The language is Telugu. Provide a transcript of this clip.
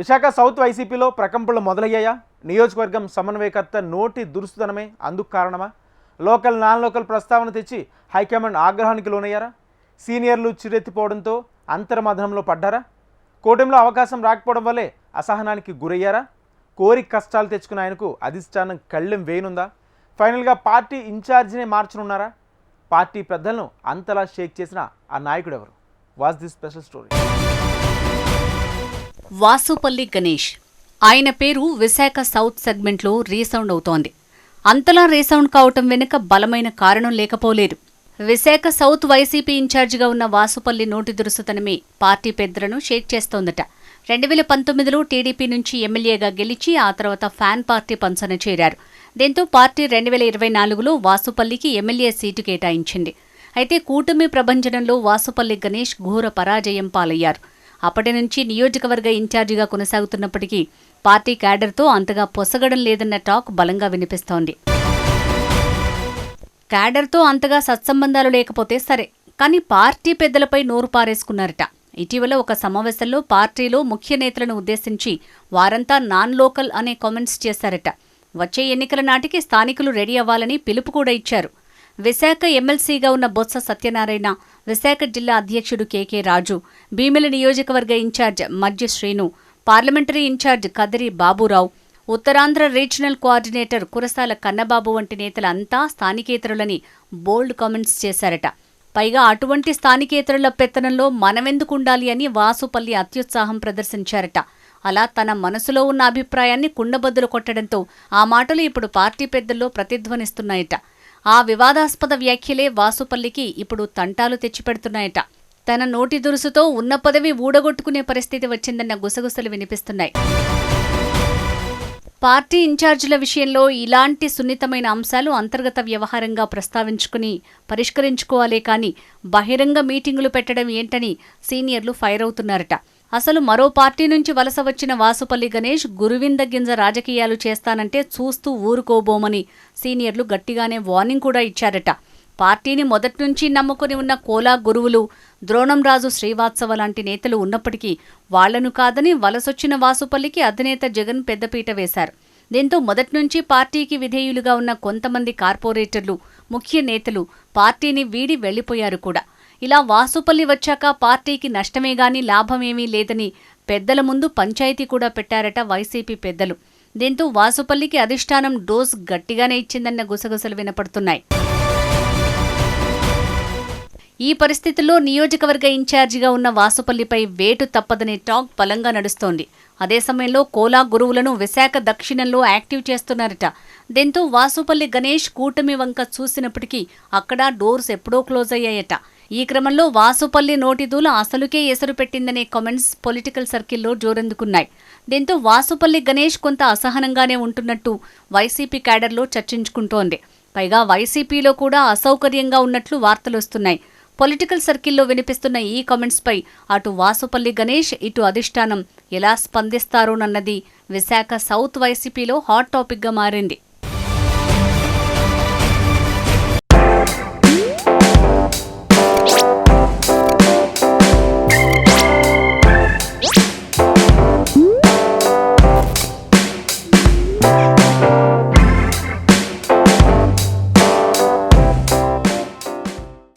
విశాఖ సౌత్ వైసీపీలో ప్రకంపనలు మొదలయ్యాయా? నియోజకవర్గం సమన్వయకర్త నోటి దురుస్తుతనమే అందుకు కారణమా? లోకల్ నాన్ లోకల్ ప్రస్తావన తెచ్చి హైకమాండ్ ఆగ్రహానికి లోనయ్యారా? సీనియర్లు చిరెత్తిపోవడంతో అంతర్మధనంలో పడ్డారా? కూటమిలో అవకాశం రాకపోవడం వల్లే అసహనానికి గురయ్యారా? కోరి కష్టాలు తెచ్చుకున్న ఆయనకు అధిష్టానం కళ్ళెం వేయనుందా? ఫైనల్గా పార్టీ ఇన్ఛార్జినే మార్చనున్నారా? పార్టీ పెద్దలను అంతలా షేక్ చేసిన ఆ నాయకుడు ఎవరు was this special story. Vasupalli Ganesh. ఆయన పేరు విశాఖ సౌత్ సెగ్మెంట్లో రీసౌండ్ అవుతోంది. అంతలా రీసౌండ్ కావటం వెనుక బలమైన కారణం లేకపోలేదు. విశాఖ సౌత్ వైసీపీ ఇన్ఛార్జిగా ఉన్న వాసుపల్లి నోటి దురుసుతనమే పార్టీ పెద్దలను షేక్ చేస్తోందట. రెండు వేల పంతొమ్మిదిలో టీడీపీ నుంచి ఎమ్మెల్యేగా గెలిచి ఆ తర్వాత ఫ్యాన్ పార్టీ పంచన చేరారు. దీంతో పార్టీ రెండు వేల ఇరవై నాలుగులో వాసుపల్లికి ఎమ్మెల్యే సీటు కేటాయించింది. అయితే కూటమి ప్రభంజనంలో వాసుపల్లి గణేష్ ఘోర పరాజయం పాలయ్యారు. అప్పటి నుంచి నియోజకవర్గ ఇన్ఛార్జిగా కొనసాగుతున్నప్పటికీ పార్టీ క్యాడర్తో అంతగా పొసగడం లేదన్న టాక్ బలంగా వినిపిస్తోంది. క్యాడర్తో అంతగా సత్సంబంధాలు లేకపోతే సరే కానీ పార్టీ పెద్దలపై నోరు పారేసుకున్నారట. ఇటీవల ఒక సమావేశంలో పార్టీలో ముఖ్య నేతలను ఉద్దేశించి వారంతా నాన్ లోకల్ అనే కామెంట్స్ చేశారట. వచ్చే ఎన్నికల నాటికి స్థానికులు రెడీ అవ్వాలని పిలుపు కూడా ఇచ్చారు. విశాఖ ఎమ్మెల్సీగా ఉన్న బొత్స సత్యనారాయణ విశాఖ జిల్లా అధ్యక్షుడు కెకే రాజు భీమిలి నియోజకవర్గ ఇన్ఛార్జ్ మధ్య Srinu parliamentary in charge Kadiri Baburao Uttarandhra regional coordinator Kurasala Kannababu వంటి నేతలంతా స్థానికేతరులని బోల్డ్ కామెంట్స్ చేశారట. పైగా అటువంటి స్థానికేతరుల పెత్తనంలో మనమెందుకుండాలి అని వాసుపల్లి అత్యుత్సాహం ప్రదర్శించారట. అలా తన మనసులో ఉన్న అభిప్రాయాన్ని కుండబద్దలు కొట్టడంతో ఆ మాటలు ఇప్పుడు పార్టీ పెద్దల్లో ప్రతిధ్వనిస్తున్నాయట. ఆ వివాదాస్పద వ్యాఖ్యలే వాసుపల్లికి ఇప్పుడు తంటాలు తెచ్చిపెడుతున్నాయట. తన నోటి దురుసుతో ఉన్న పదవి ఊడగొట్టుకునే పరిస్థితి వచ్చిందన్న గుసగుసలు వినిపిస్తున్నాయి. పార్టీ ఇన్ఛార్జీల విషయంలో ఇలాంటి సున్నితమైన అంశాలు అంతర్గత వ్యవహారంగా ప్రస్తావించుకుని పరిష్కరించుకోవాలే కానీ బహిరంగ మీటింగులు పెట్టడం ఏంటని సీనియర్లు ఫైర్ అవుతున్నారట. అసలు మరో పార్టీ నుంచి వలస వచ్చిన వాసుపల్లి గణేష్ గురువింద గింజ రాజకీయాలు చేస్తానంటే చూస్తూ ఊరుకోబోమని సీనియర్లు గట్టిగానే వార్నింగ్ కూడా ఇచ్చారట. పార్టీని మొదట్నుంచి నమ్ముకుని ఉన్న కోలా గురువులు ద్రోణంరాజు శ్రీవాత్సవ లాంటి నేతలు ఉన్నప్పటికీ వాళ్ళను కాదని వలసొచ్చిన వాసుపల్లికి అధినేత జగన్ పెద్దపీట వేశారు. దీంతో మొదట్నుంచి పార్టీకి విధేయులుగా ఉన్న కొంతమంది కార్పొరేటర్లు ముఖ్య నేతలు పార్టీని వీడి వెళ్ళిపోయారు కూడా. ఇలా వాసుపల్లి వచ్చాక పార్టీకి నష్టమే గాని లాభమేమీ లేదని పెద్దల ముందు పంచాయతీ కూడా పెట్టారట వైసీపీ పెద్దలు. దీంతో వాసుపల్లికి అధిష్టానం డోస్ గట్టిగానే ఇచ్చిందన్న గుసగుసలు వినపడుతున్నాయి. ఈ పరిస్థితుల్లో నియోజకవర్గ ఇన్ఛార్జిగా ఉన్న వాసుపల్లిపై వేటు తప్పదనే టాక్ బలంగా నడుస్తోంది. అదే సమయంలో కోలా గురువులను విశాఖ దక్షిణంలో యాక్టివ్ చేస్తున్నారట. దీంతో వాసుపల్లి గణేష్ కూటమి వంక చూసినప్పటికీ అక్కడ డోర్స్ ఎప్పుడో క్లోజ్ అయ్యాయట. ఈ క్రమంలో వాసుపల్లి నోటిదూల అసలుకే ఎసరు పెట్టిందనే కామెంట్స్ పొలిటికల్ సర్కిల్లో జోరందుకున్నాయి. దీంతో వాసుపల్లి గణేష్ కొంత అసహనంగానే ఉంటున్నట్టు వైసీపీ క్యాడర్లో చర్చించుకుంటోంది. పైగా వైసీపీలో కూడా అసౌకర్యంగా ఉన్నట్లు వార్తలొస్తున్నాయి పొలిటికల్ సర్కిల్లో వినిపిస్తున్న ఈ కామెంట్స్పై అటు వాసుపల్లి గణేష్ ఇటు అధిష్టానం ఎలా స్పందిస్తారోనన్నది విశాఖ సౌత్ వైసీపీలో హాట్ టాపిక్గా మారింది.